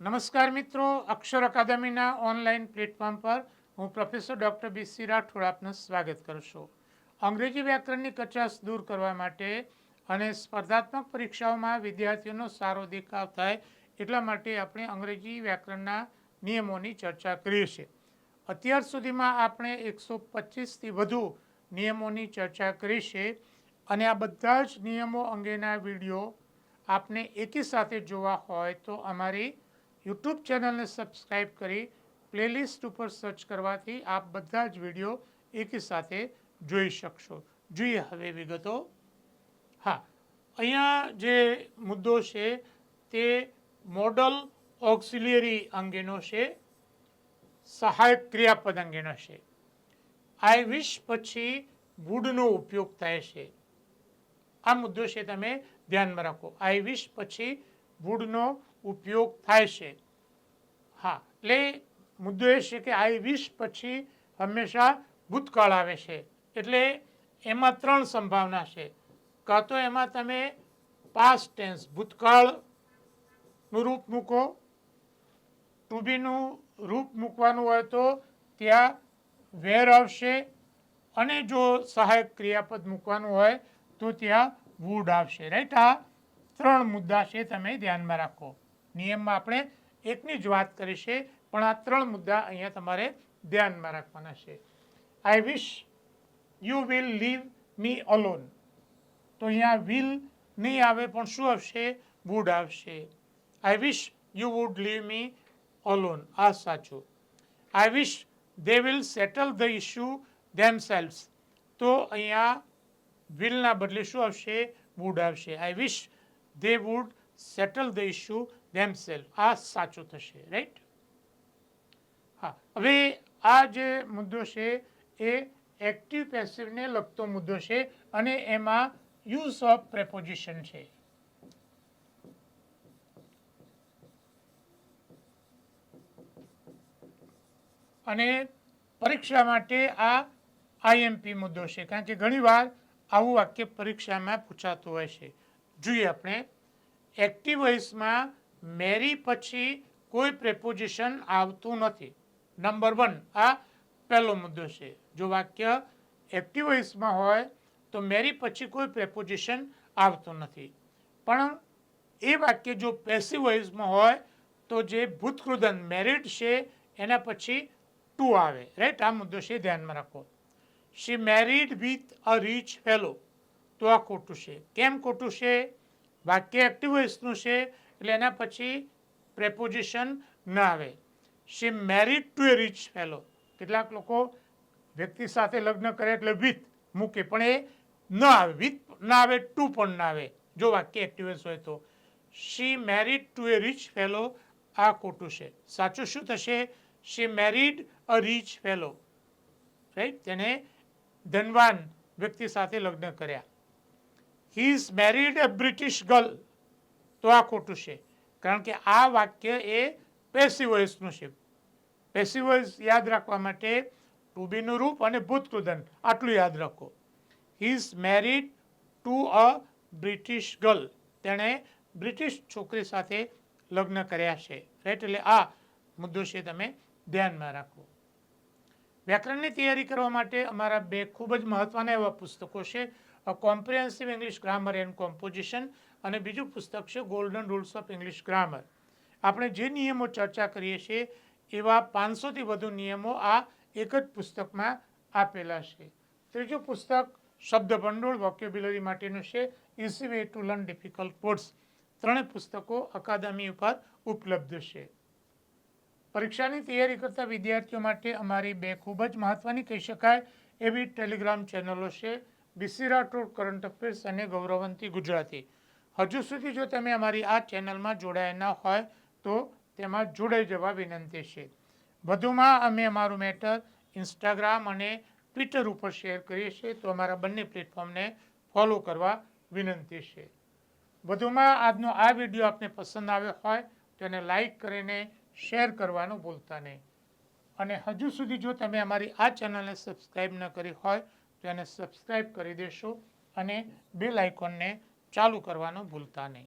નમસ્કાર મિત્રો, અક્ષર અકાદમીના online platform પર હું પ્રોફેસર ડૉક્ટર બી રાઠોડ આપનું સ્વાગત કરું છું. અંગ્રેજી વ્યાકરણની કચાશ દૂર કરવા માટે અને સ્પર્ધાત્મક પરીક્ષાઓમાં વિદ્યાર્થીઓનો સારો દેખાવ થાય એટલા માટે આપણે અંગ્રેજી વ્યાકરણના નિયમોની ચર્ચા કરીએ છીએ. અત્યાર સુધીમાં આપણે એકસો પચીસથી વધુ નિયમોની ચર્ચા કરી છે અને આ બધા જ નિયમો અંગેના વીડિયો આપને એકી સાથે જોવા હોય તો અમારી યુટ્યુબ ચેનલને સબસ્ક્રાઈબ કરી પ્લેલિસ્ટ ઉપર સર્ચ કરવાથી આપ બધા જ વીડિયો એકી સાથે જોઈ શકશો. જોઈએ હવે વિગતો. હા, અહીંયા જે મુદ્દો છે તે મોડલ ઓક્સિલિયરી અંગેનો છે, સહાયક ક્રિયાપદ અંગેનો છે. આઈ વિશ પછી વુડનો ઉપયોગ થાય છે. આ મુદ્દો છે તમે ધ્યાનમાં રાખો. આઈ વિશ પછી વુડનો ઉપયોગ થાય છે. હા, એટલે મુદ્દો એ છે કે આઈ વીસ પછી હંમેશા ભૂતકાળ આવે છે. એટલે એમાં ત્રણ સંભાવના છે. કાં તો એમાં તમે પાસ્ટ ટેન્સ ભૂતકાળનું રૂપ મૂકો ટુ બીનું રૂપ મૂકવાનું હોય તો ત્યાં વેર આવશે અને જો સહાયક ક્રિયાપદ મૂકવાનું હોય તો ત્યાં વુડ આવશે. રાઈટ આ ત્રણ મુદ્દા છે, તમે ધ્યાનમાં રાખો. નિયમમાં આપણે એકની જ વાત કરી પણ આ ત્રણ મુદ્દા અહીંયા તમારે ધ્યાનમાં રાખવાના છે. I wish you will leave me alone તો અહીંયા વિલ નહીં આવે, પણ શું આવશે? વુડ આવશે. I wish you would leave me alone આ સાચું. I wish they will settle the issue self તો અહીંયા વિલના બદલે શું આવશે? વુડ આવશે. I wish they would settle the issue themself આ સાચું થશે રાઈટ હા, હવે આ જે મુદ્દો છે, એ એક્ટિવ પેસિવને લગતો મુદ્દો છે અને એમાં યુઝ ઓફ પ્રેપોઝિશન છે. અને પરીક્ષા માટે આ આઈએમપી મુદ્દો છે, કારણ કે ઘણીવાર આવું વાક્ય પરીક્ષામાં પૂછાતું હોય છે. જોઈએ આપણે. એક્ટિવ વોઇસમાં મેરી પછી કોઈ પ્રેપોઝિશન આવતું નથી. નંબર વન, આ પહેલો મુદ્દો છે. જો વાક્ય એક્ટિવ વોઇસમાં હોય, તો મેરી પછી કોઈ પ્રેપોઝિશન આવતું નથી. પણ એ વાક્ય જો પેસિવ વોઇસમાં હોય, તો જે ભૂતકૃદન મેરિડ છે, એના પછી ટુ આવે. રાઈટ? આ મુદ્દો છે, ધ્યાનમાં રાખો. She married with a rich fellow. તો આ ખોટું છે. કેમ ખોટું છે? વાક્ય એક્ટિવ વોઇસનું છે એટલે એના પછી પ્રેપોઝિશન ન આવે. She married to a rich fellow કેટલાક લોકો વ્યક્તિ સાથે લગ્ન કરે એટલે વિથ મૂકે, પણ એ ન આવે. વિથ ના આવે ટુ પણ ના આવે. જો વાક્ય એક્ટિવેસ હોય તો. She married to a rich fellow આ ખોટું છે. સાચું શું થશે? She married a rich fellow right તેને ધનવાન વ્યક્તિ સાથે લગ્ન કર્યા. He is married a British girl તો આ ખોટું છે. કારણ કે આ વાક્ય એ પેસિવોઇસનું છે. પેસિવોઇસ યાદ રાખવા માટે ટુ બીનું રૂપ અને ભૂતકૃદન આટલું યાદ રાખો. He is married to a British girl તેણે બ્રિટિશ છોકરી સાથે લગ્ન કર્યા છે. રાઈટ એટલે આ મુદ્દો છે તમે ધ્યાનમાં રાખો. વ્યાકરણની તૈયારી કરવા માટે અમારા બે ખૂબ જ મહત્ત્વના એવા પુસ્તકો છે. Comprehensive English grammar and composition અને બીજું પુસ્તક છે golden rules of English grammar આપણે જે નિયમો ચર્ચા કરીએ છીએ, એવા પાંચસોથી વધુ નિયમો આ એક જ પુસ્તકમાં આપેલા છે. ત્રીજું પુસ્તક શબ્દ ભંડોળ વોક્યુબ્યુલરી માટેનું છે easy way to learn difficult words ત્રણેય પુસ્તકો અકાદમી ઉપર ઉપલબ્ધ છે. પરીક્ષાની તૈયારી કરતા વિદ્યાર્થીઓ માટે અમારી બે ખૂબ જ મહત્ત્વની કહી શકાય એવી ટેલિગ્રામ ચેનલો છે બીસી રાઠોડ, કરંટ અફેર્સ અને ગૌરવંતી ગુજરાતી. હજુ સુધી જો તમે અમારી આ ચેનલમાં જોડાયા ન હોય, તો તેમાં જોડાઈ જવા વિનંતી છે. વધુમાં અમે અમારું મેટર ઇન્સ્ટાગ્રામ અને ટ્વિટર ઉપર શેર કરીએ છીએ, તો અમારા બંને પ્લેટફોર્મને ફોલો કરવા વિનંતી છે. વધુમાં આજનો આ વીડિયો આપને પસંદ આવ્યો હોય, તો એને લાઈક કરીને શેર કરવાનું ભૂલતા નહીં. અને હજુ સુધી જો તમે અમારી આ ચેનલને સબસ્ક્રાઈબ ન કરી હોય તો એને સબસ્ક્રાઈબ કરી દેશો અને બેલ આઇકોનને ચાલુ કરવાનું ભૂલતા નહીં.